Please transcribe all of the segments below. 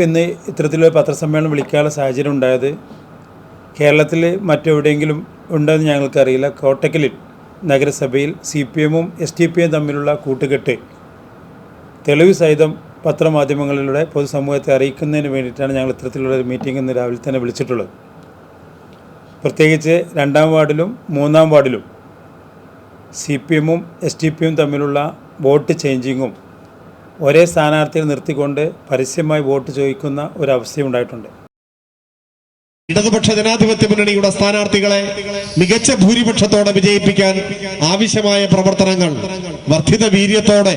F ഇന്ന് ഇത്തരത്തിലൊരു പത്രസമ്മേളനം വിളിക്കാനുള്ള സാഹചര്യം ഉണ്ടായത് കേരളത്തിൽ മറ്റെവിടെയെങ്കിലും ഉണ്ടെന്ന് ഞങ്ങൾക്കറിയില്ല. കോട്ടക്കലിൽ നഗരസഭയിൽ സി പി എമ്മും എസ് ടി പി എം തമ്മിലുള്ള കൂട്ടുകെട്ട് തെളിവ് സഹിതം പത്രമാധ്യമങ്ങളിലൂടെ പൊതുസമൂഹത്തെ അറിയിക്കുന്നതിന് വേണ്ടിയിട്ടാണ് ഞങ്ങൾ ഇത്തരത്തിലുള്ള ഒരു മീറ്റിംഗ് ഇന്ന് രാവിലെ തന്നെ വിളിച്ചിട്ടുള്ളത്. പ്രത്യേകിച്ച് രണ്ടാം വാർഡിലും മൂന്നാം വാർഡിലും സി പി എമ്മും എസ് ടി പി എം തമ്മിലുള്ള വോട്ട് ചേഞ്ചിങ്ങും ഒരേ സ്ഥാനാർത്ഥിയെ നിർത്തിക്കൊണ്ട് പരസ്യമായി വോട്ട് ചോദിക്കുന്ന ഒരു അവസ്ഥയുണ്ടായിട്ടുണ്ട് ഇടതുപക്ഷ ജനാധിപത്യ മുന്നണിയുടെ സ്ഥാനാർത്ഥികളെ മികച്ച ഭൂരിപക്ഷത്തോടെ വിജയിപ്പിക്കാൻ ആവശ്യമായ പ്രവർത്തനങ്ങൾ വർദ്ധിത വീര്യത്തോടെ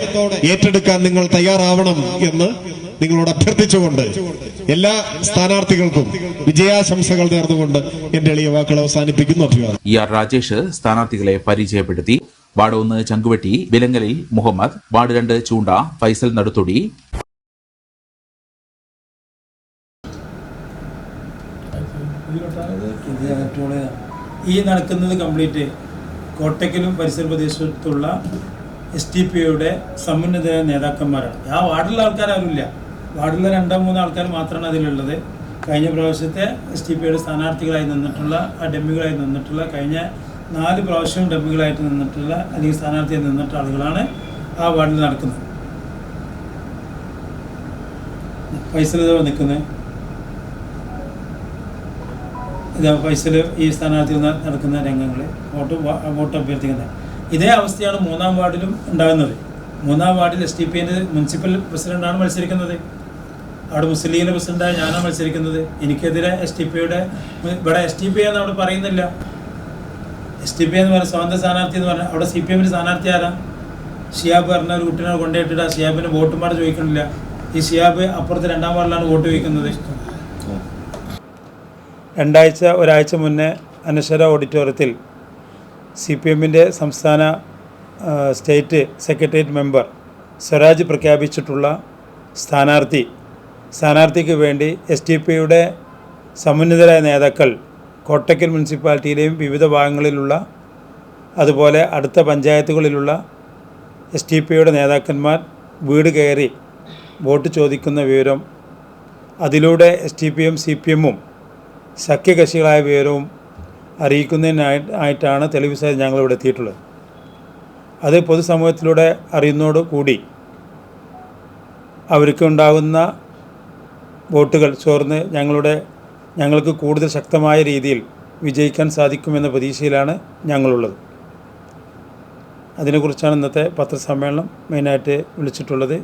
ഏറ്റെടുക്കാൻ നിങ്ങൾ തയ്യാറാവണം എന്ന് നിങ്ങളോട് അഭ്യർത്ഥിച്ചുകൊണ്ട് എല്ലാ സ്ഥാനാർത്ഥികൾക്കും വിജയാശംസകൾ നേർന്നുകൊണ്ട് എന്റെ എളിയ വാക്കുകൾ അവസാനിപ്പിക്കുന്നു. അഭിവാദം ഇ ആർ രാജേഷ് സ്ഥാനാർത്ഥികളെ പരിചയപ്പെടുത്തി. വാർഡ് ഒന്ന് ചങ്കുവെട്ടി വിലങ്ങലിൽ മുഹമ്മദ് വാർഡ് രണ്ട് ചൂണ്ട ഫൈസൽ നടുത്തൊടി ഈ നടക്കുന്നത് കംപ്ലീറ്റ് കോട്ടയ്ക്കലും പരിസര പ്രദേശത്തുള്ള എസ് ടി പി യുടെ സമുന്നത നേതാക്കന്മാരാണ്. ആ വാർഡിലുള്ള ആൾക്കാരാരുമില്ല വാർഡിലെ രണ്ടോ മൂന്നോ ആൾക്കാർ മാത്രമാണ് അതിലുള്ളത്. കഴിഞ്ഞ പ്രാവശ്യത്തെ എസ് ടി പിയുടെ സ്ഥാനാർത്ഥികളായി നിന്നിട്ടുള്ള ആ ഡെമ്മികളായി നിന്നിട്ടുള്ള കഴിഞ്ഞ നാല് പ്രാവശ്യം ഡമ്മികളായിട്ട് നിന്നിട്ടുള്ള അല്ലെങ്കിൽ സ്ഥാനാർത്ഥിയായി നിന്നിട്ടുള്ള ആളുകളാണ് ആ വാർഡിൽ നടക്കുന്നത്. ഫൈസലിത നിൽക്കുന്നത് ഇത് ഫൈസൽ ഈ സ്ഥാനാർത്ഥി നടക്കുന്ന രംഗങ്ങൾ വോട്ട് വോട്ട് അഭ്യർത്ഥിക്കുന്നത്. ഇതേ അവസ്ഥയാണ് മൂന്നാം വാർഡിലും ഉണ്ടാകുന്നത്. മൂന്നാം വാർഡിൽ എസ് ടി പിന്റെ മുനിസിപ്പൽ പ്രസിഡന്റാണ് മത്സരിക്കുന്നത്. അവിടെ മുസ്ലിം ലീഗിലെ പ്രസിഡന്റായ ഞാനാണ് മത്സരിക്കുന്നത്. എനിക്കെതിരെ എസ് ടി പിയുടെ ഇവിടെ എസ് ടി പി എന്ന് അവിടെ പറയുന്നില്ല. എസ് ടി പി എന്ന് പറഞ്ഞ സ്വതന്ത്ര സ്ഥാനാർത്ഥി എന്ന് പറഞ്ഞാൽ അവിടെ സി പി എമ്മിന്റെ സ്ഥാനാർത്ഥി ആരാ? ഷിയാബ് പറഞ്ഞ ഒരു കുട്ടീനെ കൊണ്ടുപോയിട്ടിട്ട് ആ ഷിയാബിന് വോട്ടുമാർ ചോദിക്കണില്ല. ഈ ഷിയാബ് അപ്പുറത്ത് രണ്ടാം വാർഡിലാണ് വോട്ട് ചോദിക്കുന്നത്. രണ്ടാഴ്ച ഒരാഴ്ച മുന്നേ അനശ്വര ഓഡിറ്റോറിയത്തിൽ സി പി എമ്മിന്റെ സംസ്ഥാന സ്റ്റേറ്റ് സെക്രട്ടേറിയറ്റ് മെമ്പർ സ്വരാജ് പ്രഖ്യാപിച്ചിട്ടുള്ള സ്ഥാനാർത്ഥി. സ്ഥാനാർത്ഥിക്ക് വേണ്ടി എസ് ടി പിയുടെ സമുന്നതരായ നേതാക്കൾ കോട്ടക്കൽ മുനിസിപ്പാലിറ്റിയിലെയും വിവിധ ഭാഗങ്ങളിലുള്ള അതുപോലെ അടുത്ത പഞ്ചായത്തുകളിലുള്ള എസ് ടി പിയുടെ നേതാക്കന്മാർ വീട് കയറി വോട്ട് ചോദിക്കുന്ന വിവരം അതിലൂടെ എസ് ടി പിയും സി പി എമ്മും സഖ്യകക്ഷികളായ വിവരവും അറിയിക്കുന്നതിനായി ആയിട്ടാണ് തെളിവ് സഹിതം ഞങ്ങളിവിടെ എത്തിയിട്ടുള്ളത്. അത് പൊതുസമൂഹത്തിലൂടെ അറിയുന്നതോടു കൂടി അവർക്കുണ്ടാകുന്ന വോട്ടുകൾ ചോർന്ന് ഞങ്ങളുടെ ഞങ്ങൾക്ക് കൂടുതൽ ശക്തമായ രീതിയിൽ വിജയിക്കാൻ സാധിക്കുമെന്ന പ്രതീക്ഷയിലാണ് ഞങ്ങളുള്ളത്. അതിനെക്കുറിച്ചാണ് ഇന്നത്തെ പത്രസമ്മേളനം മെയിനായിട്ട് വിളിച്ചിട്ടുള്ളത്.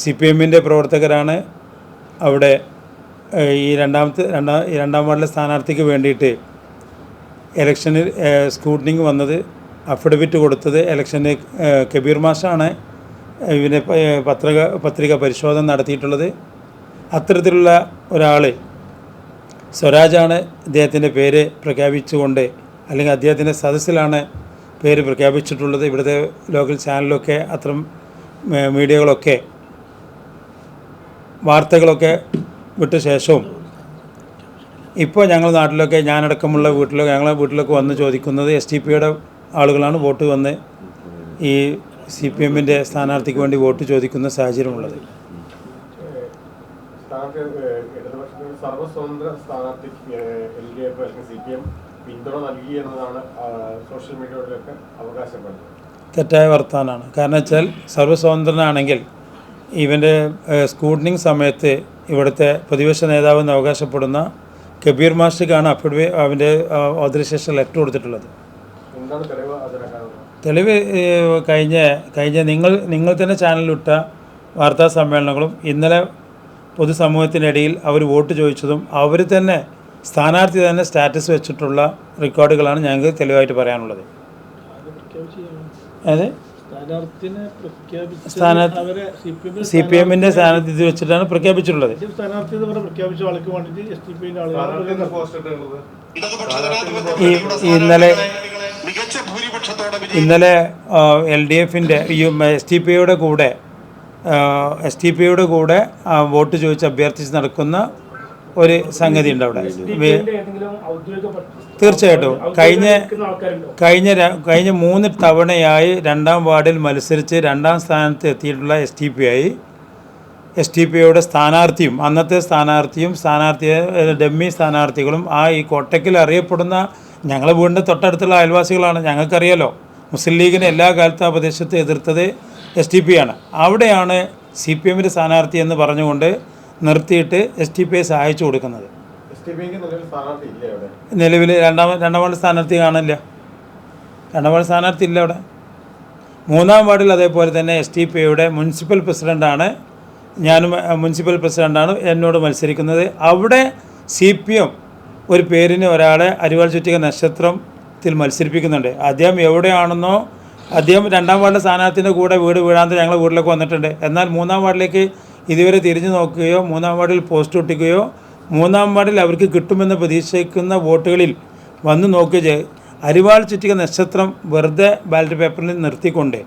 സി പി എമ്മിന്റെ പ്രവർത്തകരാണ് അവിടെ ഈ രണ്ടാമത്തെ രണ്ടാം രണ്ടാം വാർഡിലെ സ്ഥാനാർത്ഥിക്ക് വേണ്ടിയിട്ട് ഇലക്ഷനിൽ സ്കൂട്ടനിങ് വന്നത് അഫിഡവിറ്റ് കൊടുത്തത് ഇലക്ഷന് കബീർ മാഷാണ്. ഇവരെ പത്രിക പത്രിക പരിശോധന നടത്തിയിട്ടുള്ളത്. അത്തരത്തിലുള്ള ഒരാൾ സ്വരാജാണ് ഇദ്ദേഹത്തിന്റെ പേര് പ്രഖ്യാപിച്ചുകൊണ്ട് അല്ലെങ്കിൽ അദ്ദേഹത്തിന്റെ സദസ്സിലാണ് പേര് പ്രഖ്യാപിച്ചിട്ടുള്ളത്. ഇവിടുത്തെ ലോക്കൽ ചാനലൊക്കെ അത്തരം മീഡിയകളൊക്കെ വാർത്തകളൊക്കെ വിട്ട ശേഷവും ഇപ്പോൾ ഞങ്ങൾ നാട്ടിലൊക്കെ ഞാനടക്കമുള്ള വീട്ടിലൊക്കെ ഞങ്ങളെ വീട്ടിലൊക്കെ വന്ന് ചോദിക്കുന്നത് എസ് ടി പിയുടെ ആളുകളാണ് വോട്ട് വന്ന് ഈ സി പി എമ്മിന്റെ സ്ഥാനാർത്ഥിക്ക് വേണ്ടി വോട്ട് ചോദിക്കുന്ന സാഹചര്യമുള്ളത്. ഏഹ്, ഇടതുപക്ഷത്തിന് സർവസ്വതന്ത്ര സ്ഥാനാർത്ഥിക്ക് എൽ ഡി എഫ് അല്ലെങ്കിൽ സി പി എം പിന്തുണ നൽകി എന്നതാണ് സോഷ്യൽ മീഡിയകളിലൊക്കെ അവകാശപ്പെടുന്നത്. തെറ്റായ വർത്താനാണ് കാരണം വെച്ചാൽ സർവസ്വതന്ത്രനാണെങ്കിൽ ഇവന്റെ സ്കൂട്ടനിങ് സമയത്ത് ഇവിടുത്തെ പ്രതിപക്ഷ നേതാവ് എന്ന് അവകാശപ്പെടുന്ന കബീർ മാസ്റ്റർക്കാണ് അഫിഡവി അവന്റെ ഓതറൈസേഷൻ ലെറ്റർ കൊടുത്തിട്ടുള്ളത്. തെളിവ് കഴിഞ്ഞ കഴിഞ്ഞ നിങ്ങൾ നിങ്ങൾ തന്നെ ചാനലിലിട്ട വാർത്താ സമ്മേളനങ്ങളും ഇന്നലെ പൊതുസമൂഹത്തിനിടയിൽ അവർ വോട്ട് ചോദിച്ചതും അവർ തന്നെ സ്ഥാനാർത്ഥി തന്നെ സ്റ്റാറ്റസ് വെച്ചിട്ടുള്ള റെക്കോർഡുകളാണ് ഞങ്ങൾക്ക് തെളിവായിട്ട് പറയാനുള്ളത്. അതെ സ്ഥാനാർത്ഥിനെ പ്രഖ്യാപിച്ച അവരെ C P M C P എമ്മിന്റെ സ്ഥാനാർത്ഥി ഇത് വെച്ചിട്ടാണ് പ്രഖ്യാപിച്ചിട്ടുള്ളത് ഇന്നലെ ഇന്നലെ എൽ ഡി എഫിന്റെ എസ് ടി പിയുടെ കൂടെ എസ് ടി പിയുടെ കൂടെ വോട്ട് ചോദിച്ച് അഭ്യർത്ഥിച്ച് നടക്കുന്ന ഒരു സംഗതി ഉണ്ട് അവിടെ തീർച്ചയായിട്ടും. കഴിഞ്ഞ കഴിഞ്ഞ കഴിഞ്ഞ മൂന്ന് തവണയായി രണ്ടാം വാർഡിൽ മത്സരിച്ച് രണ്ടാം സ്ഥാനത്ത് എത്തിയിട്ടുള്ള എസ് ടി പി ആയി എസ് ടി പി ഐയുടെ സ്ഥാനാർത്ഥിയും അന്നത്തെ സ്ഥാനാർത്ഥിയും സ്ഥാനാർത്ഥി ഡമ്മി സ്ഥാനാർത്ഥികളും ആ ഈ കോട്ടയ്ക്കിൽ അറിയപ്പെടുന്ന ഞങ്ങളെ വീടിന്റെ തൊട്ടടുത്തുള്ള അയൽവാസികളാണ്. ഞങ്ങൾക്കറിയാലോ മുസ്ലിം ലീഗിനെ എല്ലാ കാലത്തും ആ പ്രദേശത്ത് എതിർത്തത് എസ് ടി പി ആണ്. അവിടെയാണ് സി പി എമ്മിന്റെ സ്ഥാനാർത്ഥി എന്ന് പറഞ്ഞുകൊണ്ട് നിർത്തിയിട്ട് എസ് ടി പി ഐ സഹായിച്ചു കൊടുക്കുന്നത്. നിലവിൽ രണ്ടാം രണ്ടാം വാർഡ് സ്ഥാനാർത്ഥി കാണില്ല രണ്ടാം വാർഡ് സ്ഥാനാർത്ഥി ഇല്ല അവിടെ. മൂന്നാം വാർഡിൽ അതേപോലെ തന്നെ എസ് ടി പി ഐയുടെ മുനിസിപ്പൽ പ്രസിഡന്റാണ് ഞാനും മുനിസിപ്പൽ പ്രസിഡന്റാണ് എന്നോട് മത്സരിക്കുന്നത്. അവിടെ സി പി എം ഒരു പേരിന് ഒരാളെ അരിവാൾ ചുറ്റിക നക്ഷത്രത്തിൽ മത്സരിപ്പിക്കുന്നുണ്ട്. അദ്ദേഹം എവിടെയാണെന്നോ അദ്ദേഹം രണ്ടാം വാർഡിലെ സ്ഥാനാർത്ഥിന്റെ കൂടെ വീട് വീഴാതെ ഞങ്ങൾ വീട്ടിലേക്ക് വന്നിട്ടുണ്ട്. എന്നാൽ മൂന്നാം വാർഡിലേക്ക് ഇതുവരെ തിരിഞ്ഞു നോക്കുകയോ മൂന്നാം വാർഡിൽ പോസ്റ്റ് ഒട്ടിക്കുകയോ മൂന്നാം വാർഡിൽ അവർക്ക് കിട്ടുമെന്ന് പ്രതീക്ഷിക്കുന്ന വോട്ടുകളിൽ വന്ന് നോക്കുക അരിവാൾ ചുറ്റിക നക്ഷത്രം വെറുതെ ബാലറ്റ് പേപ്പറിൽ നിർത്തിക്കൊണ്ട്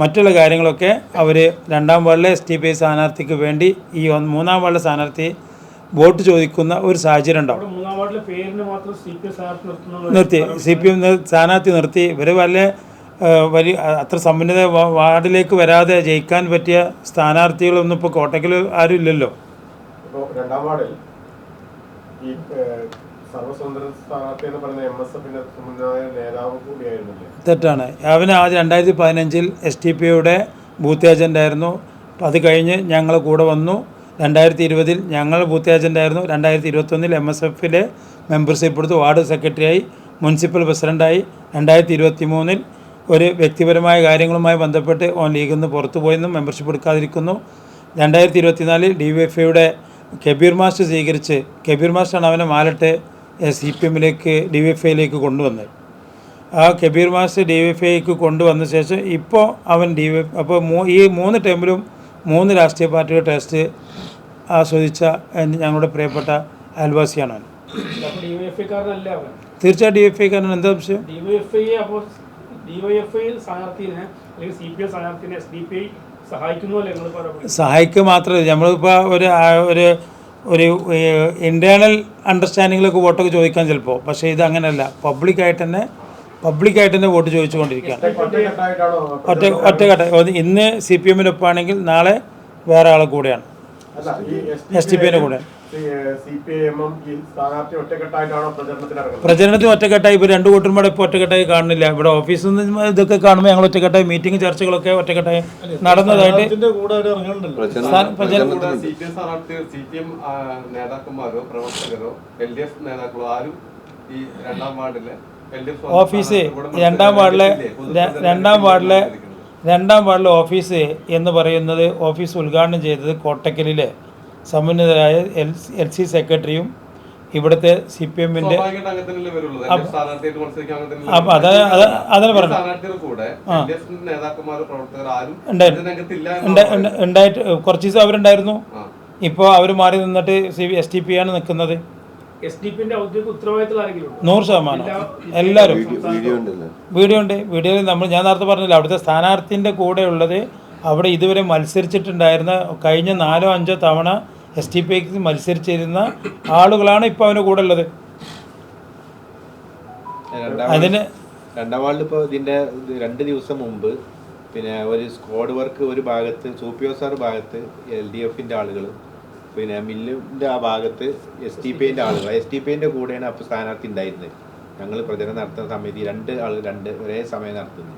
മറ്റുള്ള കാര്യങ്ങളൊക്കെ അവർ രണ്ടാം വാർഡിലെ എസ് ടി പി ഐ സ്ഥാനാർത്ഥിക്ക് വേണ്ടി ഈ മൂന്നാം വാർഡിലെ സ്ഥാനാർത്ഥി വോട്ട് ചോദിക്കുന്ന ഒരു സാഹചര്യം ഉണ്ടാവും. നിർത്തി. സി പി എം സ്ഥാനാർത്ഥി നിർത്തി. ഇവർ വല്ല വലിയ അത്ര സമ്പന്നത വാർഡിലേക്ക് വരാതെ ജയിക്കാൻ പറ്റിയ സ്ഥാനാർത്ഥികളൊന്നും ഇപ്പോൾ കോട്ടയ്ക്കൽ ആരും ഇല്ലല്ലോ. ഇപ്പോൾ രണ്ടാം വാർഡിൽ ഈ ഏഹ്, സർവസ്വതന്ത്ര സ്ഥാനാർത്ഥി എന്ന് പറയുന്ന എം എസ് എഫിന്റെ മുന്നായ നേതാവ് കൂടിയായിരുന്നില്ലേ? തെറ്റാണ്. അവന് ആദ്യം രണ്ടായിരത്തി പതിനഞ്ചിൽ എസ് ടി പി യുടെ ബൂത്ത് ഏജന്റായിരുന്നു അത് കഴിഞ്ഞ് ഞങ്ങൾ കൂടെ വന്നു. രണ്ടായിരത്തി ഇരുപതിൽ ഞങ്ങൾ ബൂത്ത് ഏജന്റായിരുന്നു രണ്ടായിരത്തി ഇരുപത്തൊന്നിൽ എം എസ് എഫിലെ മെമ്പർഷിപ്പ് എടുത്ത് വാർഡ് സെക്രട്ടറിയായി മുനിസിപ്പൽ പ്രസിഡന്റായി രണ്ടായിരത്തി ഇരുപത്തി മൂന്നിൽ ഒരു വ്യക്തിപരമായ കാര്യങ്ങളുമായി ബന്ധപ്പെട്ട് ഓൻ ലീഗിൽ നിന്ന് പുറത്തു പോയെന്നും മെമ്പർഷിപ്പ് എടുക്കാതിരിക്കുന്നു. രണ്ടായിരത്തി ഇരുപത്തിനാലിൽ ഡി വൈ എഫ് ഐയുടെ കബീർ മാസ്റ്റർ സ്വീകരിച്ച് കബീർ മാസ്റ്ററാണ് അവനെ മാലട്ട് സി പി എമ്മിലേക്ക് ഡി വൈ എഫ് ഐയിലേക്ക് കൊണ്ടുവന്നത്. ആ കബീർ മാസ്റ്റർ ഡി എഫ് ഐക്ക് കൊണ്ടുവന്ന ശേഷം ഇപ്പോൾ അവൻ ഡി എഫ് അപ്പോൾ ഈ മൂന്ന് ടൈമിലും മൂന്ന് രാഷ്ട്രീയ പാർട്ടിയുടെ ടെസ്റ്റ് ആസ്വദിച്ച ഞങ്ങളുടെ പ്രിയപ്പെട്ട അയൽവാസിയാണ് അവൻ. വൈ തീർച്ചയായും ഡി എഫ് ഐക്കാരൻ എന്താ വിഷയം ഐ സ്ഥാനാർത്ഥിനെ അല്ലെങ്കിൽ സി പി എം സ്ഥാനാർത്ഥിനെ എസ് ഡി പി ഐ സഹായിക്കുന്നു അല്ലേ നിങ്ങൾ പറയുന്നത് സഹായിക്കുക മാത്രമല്ല നമ്മളിപ്പോൾ ഒരു ഒരു ഒരു ഇന്റേർണൽ അണ്ടർസ്റ്റാൻഡിങ്ങിലൊക്കെ വോട്ടൊക്കെ ചോദിക്കാൻ ചിലപ്പോൾ പക്ഷേ ഇത് അങ്ങനെയല്ല. പബ്ലിക്കായിട്ട് തന്നെ പബ്ലിക്കായിട്ട് തന്നെ വോട്ട് ചോദിച്ചുകൊണ്ടിരിക്കുകയാണ്. ഒറ്റ ഒറ്റ ഒറ്റഘട്ട ഇന്ന് സി പി എമ്മിനൊപ്പമാണെങ്കിൽ നാളെ വേറെ ആളെ കൂടെയാണ്. അല്ല ടി SDPI യുടെ കൂടെ. സി പി ഐ എമ്മും ഈ സ്ഥാനാർത്ഥി ഒറ്റക്കെട്ടായിട്ടാണോ പ്രചരണത്തിന് ഇറങ്ങുന്നത് ഒറ്റക്കെട്ടായി ഇപ്പോൾ രണ്ട് കൂട്ടരും കൂടെ ഇപ്പോൾ ഒറ്റക്കെട്ടായി കാണുന്നില്ല. ഇവിടെ ഓഫീസിൽ നിന്ന് ഇതൊക്കെ കാണുമ്പോൾ ഞങ്ങൾ ഒറ്റക്കെട്ടായി മീറ്റിംഗ് ചർച്ചകളൊക്കെ ഒറ്റക്കെട്ടായി നടന്നതായിട്ട് സ്ഥാനാർത്ഥിന്റെ കൂടെ അവർ ഇറങ്ങുന്നുണ്ടല്ലോ. സ്ഥാന- സി പി എം സ്ഥാനാർത്ഥി സി പി എം നേതാക്കന്മാരോ പ്രവർത്തകരോ എൽ ഡി എഫ് നേതാക്കളോ ആരും ഈ രണ്ടാം വാർഡിലെ എൽ ഡി ഓഫീസ് രണ്ടാം വാർഡിലെ രണ്ടാം വാർഡിലെ രണ്ടാം വാർഡിലെ ഓഫീസ് എന്ന് പറയുന്നത് ഓഫീസ് ഉദ്ഘാടനം ചെയ്തത് കോട്ടക്കലിലെ സമുന്നതരായ എൽ എൽ സി സെക്രട്ടറിയും ഇവിടുത്തെ സി പി എമ്മിന്റെ സ്വാഭാവികമായിട്ട് അങ്ങനെ തന്നെയല്ലേ വരുള്ളൂ. എൽ ഡി എഫ് സ്ഥാനാർത്ഥിയായിട്ട് മത്സരിക്കാൻ അങ്ങനെ തന്നെയല്ലേ അപ്പം അത് അത് അതന്നെ പറഞ്ഞു സ്ഥാനാർത്ഥിയുടെ കൂടെ എൽ ഡി എഫ് ആരും ഉണ്ടായിരുന്നു. രംഗത്തില്ല ഉണ്ട്- ഉണ്ട്- ഉണ്ടായിട്ട് കുറച്ച് ദിവസം അവരുണ്ടായിരുന്നു. ഇപ്പോൾ അവർ മാറി നിന്നിട്ട് എസ് ടി പി ആണ് നിൽക്കുന്നത്. നൂറ് ശതമാനം. എല്ലാ- എല്ലാവരും. വീഡിയോ ഉണ്ട് വീഡിയോയിൽ നമ്മൾ ഞാൻ നേരത്തെ പറഞ്ഞില്ല അവിടുത്തെ സ്ഥാനാർത്ഥിന്റെ കൂടെ ഉള്ളത് അവിടെ ഇതുവരെ മത്സരിച്ചിട്ടുണ്ടായിരുന്ന കഴിഞ്ഞ നാലോ അഞ്ചോ തവണ എസ് ടി പി ഐക്ക് മത്സരിച്ചിരുന്ന ആളുകളാണ് ഇപ്പോൾ അവന്റെ കൂടെ ഉള്ളത്. അതിന് രണ്ടാം വാർഡിൽ ഇപ്പോൾ ഇതിന്റെ രണ്ട് ദിവസം മുമ്പ് പിന്നെ ഒരു സ്ക്വാഡ് വർക്ക് ഒരു ഭാഗത്ത് സൂപ്പിയോസാർ ഭാഗത്ത് എൽ ഡി എഫിന്റെ ആളുകൾ പിന്നെ മില്ലിന്റെ ആ ഭാഗത്ത് എസ് ടി പി ഐന്റെ ആളുകൾ. എസ് ടി പി ഐന്റെ കൂടെയാണ് അപ്പോൾ സ്ഥാനാർത്ഥി ഉണ്ടായിരുന്നത്. ഞങ്ങൾ പ്രചരണം നടത്തുന്ന സമയത്ത് രണ്ട് ആൾ രണ്ട് ഒരേ സമയം നടത്തുന്നു.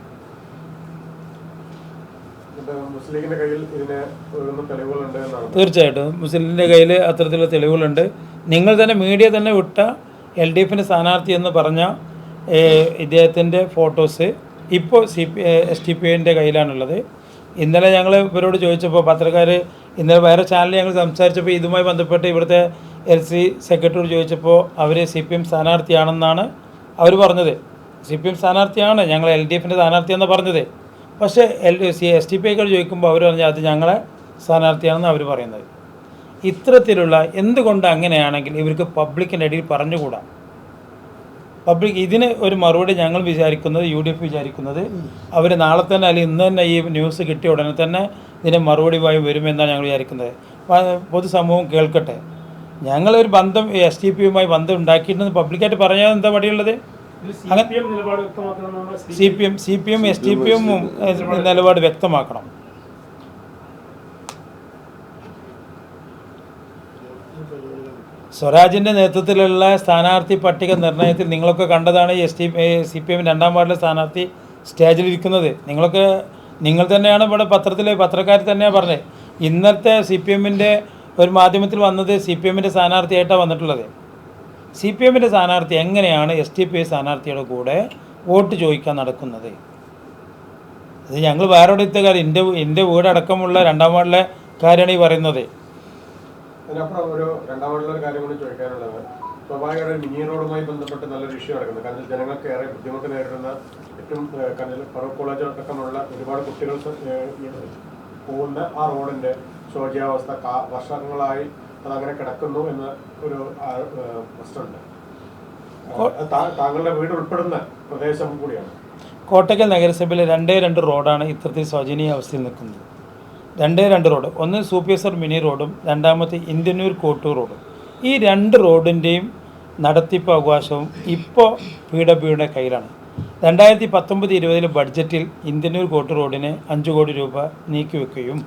തീർച്ചയായിട്ടും. മുസ്ലിമിന്റെ കയ്യിൽ അത്തരത്തിലുള്ള തെളിവുകളുണ്ട്. നിങ്ങൾ തന്നെ മീഡിയ തന്നെ വിട്ട എൽ ഡി എഫിന്റെ സ്ഥാനാർത്ഥി എന്ന് പറഞ്ഞ ഇദ്ദേഹത്തിന്റെ ഇദ്ദേഹത്തിന്റെ ഫോട്ടോസ് ഇപ്പോൾ C P S T P ഐന്റെ കയ്യിലാണുള്ളത്. ഇന്നലെ ഞങ്ങൾ ഇവരോട് ചോദിച്ചപ്പോൾ പത്രക്കാർ ഇന്നലെ വേറെ ചാനലിൽ ഞങ്ങൾ സംസാരിച്ചപ്പോൾ ഇതുമായി ബന്ധപ്പെട്ട് ഇവിടുത്തെ എൽ സി സെക്രട്ടറിയോട് ചോദിച്ചപ്പോൾ അവർ സി പി എം സ്ഥാനാർത്ഥിയാണെന്നാണ് അവർ പറഞ്ഞത്. സി പി എം സ്ഥാനാർത്ഥിയാണ് ഞങ്ങൾ എൽ ഡി എഫിന്റെ സ്ഥാനാർത്ഥിയാണെന്ന് പറഞ്ഞത്. പക്ഷേ L C S T P ഐക്കാർ ചോദിക്കുമ്പോൾ അവർ പറഞ്ഞാൽ അത് ഞങ്ങളെ സ്ഥാനാർത്ഥിയാണെന്ന് അവർ പറയുന്നത്. ഇത്തരത്തിലുള്ള എന്തുകൊണ്ട് അങ്ങനെയാണെങ്കിൽ ഇവർക്ക് പബ്ലിക്കിന്റെ ഇടയിൽ പറഞ്ഞുകൂടാ? പബ്ലിക് ഇതിന് ഒരു മറുപടി ഞങ്ങൾ വിചാരിക്കുന്നത് യു ഡി എഫ് വിചാരിക്കുന്നത് അവർ നാളെ തന്നെ അല്ലെങ്കിൽ ഇന്ന് തന്നെ ഈ ന്യൂസ് കിട്ടിയ ഉടനെ തന്നെ ഇതിന് മറുപടിയുമായി വരുമെന്നാണ് ഞങ്ങൾ വിചാരിക്കുന്നത്. പൊതുസമൂഹം കേൾക്കട്ടെ. ഞങ്ങളൊരു ബന്ധം എസ് ടി പിയുമായി ബന്ധം ഉണ്ടാക്കിയിട്ടുണ്ടെന്ന് പബ്ലിക്കായിട്ട് പറഞ്ഞാൽ എന്താ വഴിയുള്ളത് ഇതിൽ സി പി എം നിലപാട് വ്യക്തമാക്കണമെന്നാണ് C P M C P M S D P M നിലപാട് വ്യക്തമാക്കണം. സ്വരാജിന്റെ നേതൃത്വത്തിലുള്ള സ്ഥാനാർത്ഥി പട്ടിക നിർണയത്തിൽ നിങ്ങളൊക്കെ കണ്ടതാണ് S T C P M രണ്ടാം വാർഡിലെ സ്ഥാനാർത്ഥി സ്റ്റേജിലിരിക്കുന്നത്. നിങ്ങളൊക്കെ നിങ്ങൾ തന്നെയാണ് ഇവിടെ പത്രത്തിൽ പത്രക്കാർ തന്നെയാണ് പറഞ്ഞത് ഇന്നത്തെ സി പി എമ്മിന്റെ ഒരു മാധ്യമത്തിൽ വന്നത് സി പി എമ്മിന്റെ സ്ഥാനാർത്ഥിയായിട്ടാണ് വന്നിട്ടുള്ളത്. സി പി എമ്മിന്റെ സ്ഥാനാർത്ഥി എങ്ങനെയാണ് എസ് ടി പി ഐ സ്ഥാനാർത്ഥിയുടെ കൂടെ വോട്ട് ചോദിക്കാൻ നടക്കുന്നത്? ഇത് ഞങ്ങൾ വേറെ എവിടുത്തെ കാര്യം എന്റെ എന്റെ വീടടക്കമുള്ള രണ്ടാം വാർഡിലെ കാര്യമാണ് ഈ പറയുന്നത്. ഒരു രണ്ടാമതുള്ള ഒരു കാര്യം കൂടി ചോദിക്കാനുള്ളത്. സ്വാഭാവികമായിട്ട് മിനി റോഡുമായി ബന്ധപ്പെട്ട് നല്ലൊരു ഇഷ്യൂ നടക്കുന്നത് കാരണം ജനങ്ങൾക്ക് ഏറെ ബുദ്ധിമുട്ട് നേരിടുന്ന ഏറ്റവും കനൽ ഫറൂഖ് കോളേജ് അടക്കമുള്ള ഒരുപാട് കുട്ടികൾ പോകുന്ന ആ റോഡിന്റെ ശോചിയാവസ്ഥ വർഷങ്ങളായി അതങ്ങനെ കിടക്കുന്നു എന്ന ഒരു പ്രശ്നമുണ്ട്. താങ്കളുടെ വീട് ഉൾപ്പെടുന്ന പ്രദേശം കൂടിയാണ്. കോട്ടയ്ക്കൽ നഗരസഭയിലെ രണ്ടേ രണ്ട് റോഡാണ് ഇത്തരത്തിൽ ശോചനീയ അവസ്ഥയിൽ നിൽക്കുന്നത്. രണ്ടേ രണ്ട് റോഡ് ഒന്ന് സൂപ്പേസർ മിനി റോഡും രണ്ടാമത്തെ ഇന്ത്യന്നൂർ കോട്ടൂർ റോഡും. ഈ രണ്ട് റോഡിന്റെയും നടത്തിപ്പ് അവകാശവും ഇപ്പോൾ പി ഡബ്ല്യുയുടെ കയ്യിലാണ്. രണ്ടായിരത്തി പത്തൊമ്പത് ഇരുപതിലെ ബഡ്ജറ്റിൽ ഇന്ത്യന്നൂർ കോട്ട് റോഡിന് അഞ്ച് കോടി രൂപ നീക്കിവെക്കുകയും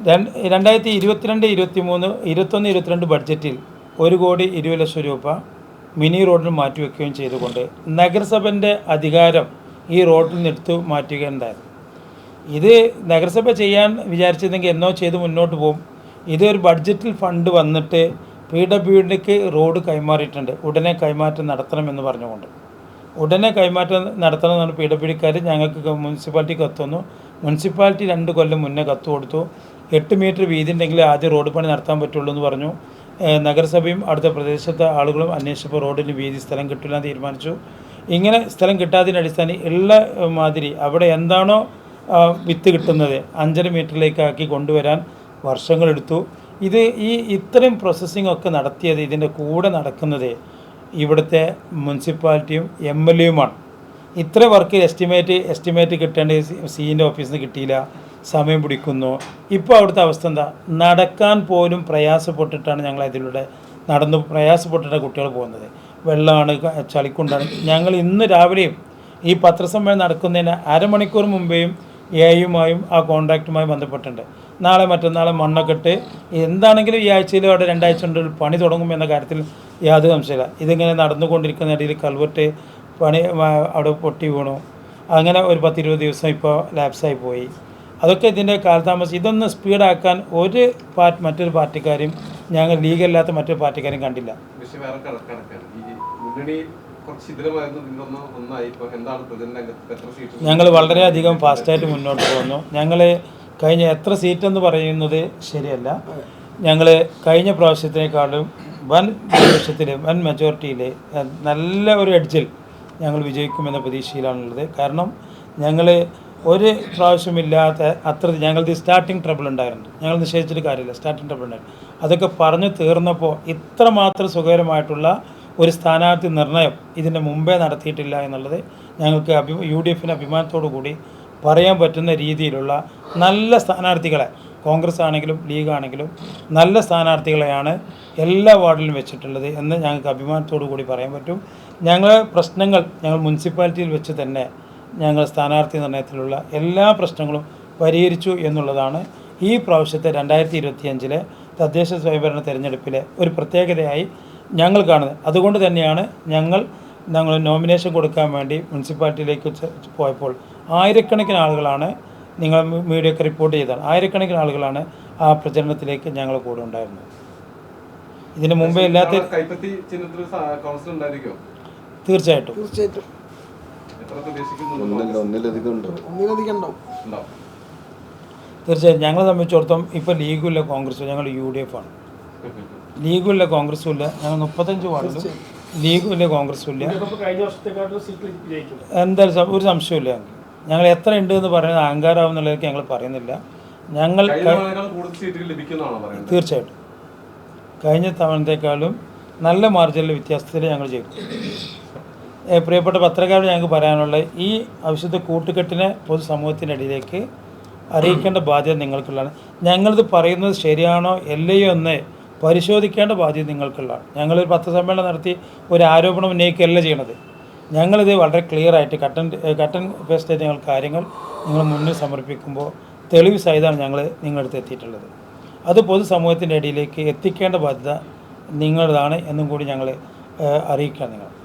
രണ്ട് രണ്ടായിരത്തി ഇരുപത്തിരണ്ട് ഇരുപത്തി മൂന്ന് ഇരുപത്തൊന്ന് ഇരുപത്തിരണ്ട് ബഡ്ജറ്റിൽ ഒരു കോടി ഇരുപത് ലക്ഷം രൂപ മിനി റോഡിന് മാറ്റിവെക്കുകയും ചെയ്തുകൊണ്ട് നഗരസഭന്റെ അധികാരം ഈ റോഡിൽ നിന്ന് എടുത്തു മാറ്റുകയുണ്ടായത് ഇത് നഗരസഭ ചെയ്യാൻ വിചാരിച്ചിരുന്നെങ്കിൽ എന്നോ ചെയ്ത് മുന്നോട്ട് പോകും. ഇതൊരു ബഡ്ജറ്റിൽ ഫണ്ട് വന്നിട്ട് പി ഡബ്ല്യു ഡിക്ക് റോഡ് കൈമാറിയിട്ടുണ്ട്. ഉടനെ കൈമാറ്റം നടത്തണമെന്ന് പറഞ്ഞുകൊണ്ട്. ഉടനെ കൈമാറ്റം നടത്തണമെന്നാണ് പി ഡബ്ല്യു ഡിക്കാർ ഞങ്ങൾക്ക് മുനിസിപ്പാലിറ്റി കത്തുന്നു മുനിസിപ്പാലിറ്റി രണ്ട് കൊല്ലം മുന്നേ കത്ത് കൊടുത്തു. എട്ട് മീറ്റർ വീതി ഉണ്ടെങ്കിൽ ആദ്യം റോഡ് പണി നടത്താൻ പറ്റുള്ളൂ എന്ന് പറഞ്ഞു. നഗരസഭയും അടുത്ത പ്രദേശത്തെ ആളുകളും അന്വേഷിച്ചപ്പോൾ റോഡിന് വീതി സ്ഥലം കിട്ടില്ല തീരുമാനിച്ചു. ഇങ്ങനെ സ്ഥലം കിട്ടാത്തതിന്റെ അടിസ്ഥാനം ഉള്ള മാതിരി അവിടെ എന്താണോ വിത്ത് കിട്ടുന്നത് അഞ്ചര മീറ്ററിലേക്കാക്കി കൊണ്ടുവരാൻ വർഷങ്ങളെടുത്തു. ഇത് ഈ ഇത്രയും പ്രോസസ്സിംഗ് ഒക്കെ നടത്തിയത് ഇതിന്റെ കൂടെ നടക്കുന്നത് ഇവിടുത്തെ മുനിസിപ്പാലിറ്റിയും എം എൽ എയുമാണ്. ഇത്ര വർക്ക് എസ്റ്റിമേറ്റ് എസ്റ്റിമേറ്റ് കിട്ടേണ്ട സീന്റെ ഓഫീസിൽ നിന്ന് കിട്ടിയില്ല. സമയം പിടിക്കുന്നു. ഇപ്പോൾ അവിടുത്തെ അവസ്ഥ എന്താ? നടക്കാൻ പോലും പ്രയാസപ്പെട്ടിട്ടാണ് ഞങ്ങൾ അതിലൂടെ നടന്ന് പ്രയാസപ്പെട്ടിട്ടാണ് കുട്ടികൾ പോകുന്നത്. വെള്ളമാണ് ചളിക്കുണ്ടാണ്. ഞങ്ങൾ ഇന്ന് രാവിലെയും ഈ പത്രസമ്മേളനം നടക്കുന്നതിന് അരമണിക്കൂർ മുമ്പേയും എയുമായും ആ കോൺട്രാക്റ്റുമായി ബന്ധപ്പെട്ടിട്ടുണ്ട്. നാളെ മറ്റന്നാളെ മണ്ണൊക്കെ ഇട്ട് എന്താണെങ്കിലും ഈ ആഴ്ചയിലോ അവിടെ രണ്ടാഴ്ച കൊണ്ട് പണി തുടങ്ങും എന്ന കാര്യത്തിൽ യാതൊരു സംശയമില്ല ഇതിങ്ങനെ നടന്നുകൊണ്ടിരിക്കുന്ന ഇടയിൽ കൽവെട്ട് പണി അവിടെ പൊട്ടി വീണു. അങ്ങനെ ഒരു പത്തിരുപത് ദിവസം ഇപ്പോൾ ലാപ്സായി പോയി. അതൊക്കെ ഇതിന്റെ കാലതാമസം. ഇതൊന്ന് സ്പീഡാക്കാൻ ഒരു പാർട്ടി മറ്റൊരു പാർട്ടിക്കാരും ഞങ്ങൾ ലീഗല്ലാത്ത മറ്റൊരു പാർട്ടിക്കാരും കണ്ടില്ല. ഞങ്ങൾ വളരെയധികം ഫാസ്റ്റായിട്ട് മുന്നോട്ട് പോകുന്നു. ഞങ്ങൾ കഴിഞ്ഞ എത്ര സീറ്റെന്ന് പറയുന്നത് ശരിയല്ല. ഞങ്ങൾ കഴിഞ്ഞ പ്രാവശ്യത്തിനേക്കാളും വൻ ഭൂരിപക്ഷത്തിൽ വൻ മെജോറിറ്റിയിൽ നല്ല ഒരു എഡ്ജിൽ ഞങ്ങൾ വിജയിക്കുമെന്ന പ്രതീക്ഷയിലാണുള്ളത്. കാരണം ഞങ്ങൾ ഒരു പ്രാവശ്യമില്ലാത്ത അത്ര ഞങ്ങളുടെ സ്റ്റാർട്ടിങ് ട്രബിൾ ഉണ്ടായിരുന്നു ഞങ്ങൾ നിശ്ചയിച്ചിട്ട് കാര്യമില്ല സ്റ്റാർട്ടിങ് ട്രബിൾ ഉണ്ടായിരുന്നു അതൊക്കെ പറഞ്ഞു തീർന്നപ്പോൾ ഇത്രമാത്രം സുഖകരമായിട്ടുള്ള ഒരു സ്ഥാനാർത്ഥി നിർണയം ഇതിന്റെ മുമ്പേ നടത്തിയിട്ടില്ല എന്നുള്ളത് ഞങ്ങൾക്ക് അഭി യു ഡി എഫിന് അഭിമാനത്തോടു കൂടി പറയാൻ പറ്റുന്ന രീതിയിലുള്ള നല്ല സ്ഥാനാർത്ഥികളെ കോൺഗ്രസ് ആണെങ്കിലും ലീഗ് ആണെങ്കിലും നല്ല സ്ഥാനാർത്ഥികളെയാണ് എല്ലാ വാർഡിലും വെച്ചിട്ടുള്ളത് എന്ന് ഞങ്ങൾക്ക് അഭിമാനത്തോടു കൂടി പറയാൻ പറ്റും. ഞങ്ങൾ പ്രശ്നങ്ങൾ ഞങ്ങൾ മുനിസിപ്പാലിറ്റിയിൽ വെച്ച് തന്നെ ഞങ്ങൾ സ്ഥാനാർത്ഥി നിർണയത്തിലുള്ള എല്ലാ പ്രശ്നങ്ങളും പരിഹരിച്ചു എന്നുള്ളതാണ് ഈ പ്രാവശ്യത്തെ രണ്ടായിരത്തി ഇരുപത്തിയഞ്ചിലെ തദ്ദേശ സ്വയംഭരണ തെരഞ്ഞെടുപ്പിലെ ഒരു പ്രത്യേകതയായി ഞങ്ങൾ കാണുന്നത്. അതുകൊണ്ട് തന്നെയാണ് ഞങ്ങൾ ഞങ്ങൾ നോമിനേഷൻ കൊടുക്കാൻ വേണ്ടി മുനിസിപ്പാലിറ്റിയിലേക്ക് പോയപ്പോൾ ആയിരക്കണക്കിന് ആളുകളാണ് നിങ്ങൾ മീഡിയയൊക്കെ റിപ്പോർട്ട് ചെയ്താൽ ആയിരക്കണക്കിന് ആളുകളാണ് ആ പ്രചരണത്തിലേക്ക് ഞങ്ങൾ കൂടെ ഉണ്ടായിരുന്നത്. ഇതിന് മുമ്പേ ഇല്ലാത്ത തീർച്ചയായിട്ടും. തീർച്ചയായും ഞങ്ങളെ സംബന്ധിച്ചിടത്തോളം ഇപ്പോൾ ലീഗുമില്ല കോൺഗ്രസും ഞങ്ങൾ യു ഡി എഫ് ആണ്. ലീഗുമില്ല കോൺഗ്രസും ഇല്ല ഞങ്ങൾ മുപ്പത്തഞ്ച് വാർഡിലും ലീഗുമില്ല കോൺഗ്രസും ഇല്ല എന്തായാലും ഒരു സംശയമില്ല ഞങ്ങൾക്ക്. ഞങ്ങൾ എത്ര ഉണ്ട് എന്ന് പറയുന്നത് അഹങ്കാരാവും എന്നുള്ളതൊക്കെ ഞങ്ങൾ പറയുന്നില്ല. ഞങ്ങൾ തീർച്ചയായിട്ടും. കഴിഞ്ഞ തവണത്തെക്കാളും നല്ല മാർജിനിലെ വ്യത്യാസത്തിൽ ഞങ്ങൾ ചെയ്തു പ്രിയപ്പെട്ട പത്രക്കാരോട് ഞങ്ങൾക്ക് പറയാനുള്ള ഈ അവിശുദ്ധ കൂട്ടുകെട്ടിനെ പൊതുസമൂഹത്തിനിടയിലേക്ക് അറിയിക്കേണ്ട ബാധ്യത നിങ്ങൾക്കുള്ളതാണ്. ഞങ്ങളിത് പറയുന്നത് ശരിയാണോ അല്ലയോ എന്ന് പരിശോധിക്കേണ്ട ബാധ്യത നിങ്ങൾക്കുള്ളതാണ്. ഞങ്ങളൊരു പത്രസമ്മേളനം നടത്തി ഒരു ആരോപണം ഉന്നയിക്കുകയല്ല ചെയ്യണത്. ഞങ്ങളിത് വളരെ ക്ലിയർ ആയിട്ട് കട്ടൻ കട്ടൻ പേസ്റ്റ് ഞങ്ങൾ കാര്യങ്ങൾ നിങ്ങൾ മുന്നിൽ സമർപ്പിക്കുമ്പോൾ തെളിവ് സഹിതമാണ് ഞങ്ങൾ നിങ്ങളടുത്ത് എത്തിയിട്ടുള്ളത്. അത് പൊതുസമൂഹത്തിന്റെ ഇടയിലേക്ക് എത്തിക്കേണ്ട ബാധ്യത നിങ്ങളുടേതാണ് എന്നും കൂടി ഞങ്ങൾ അറിയിക്കുക നിങ്ങൾ.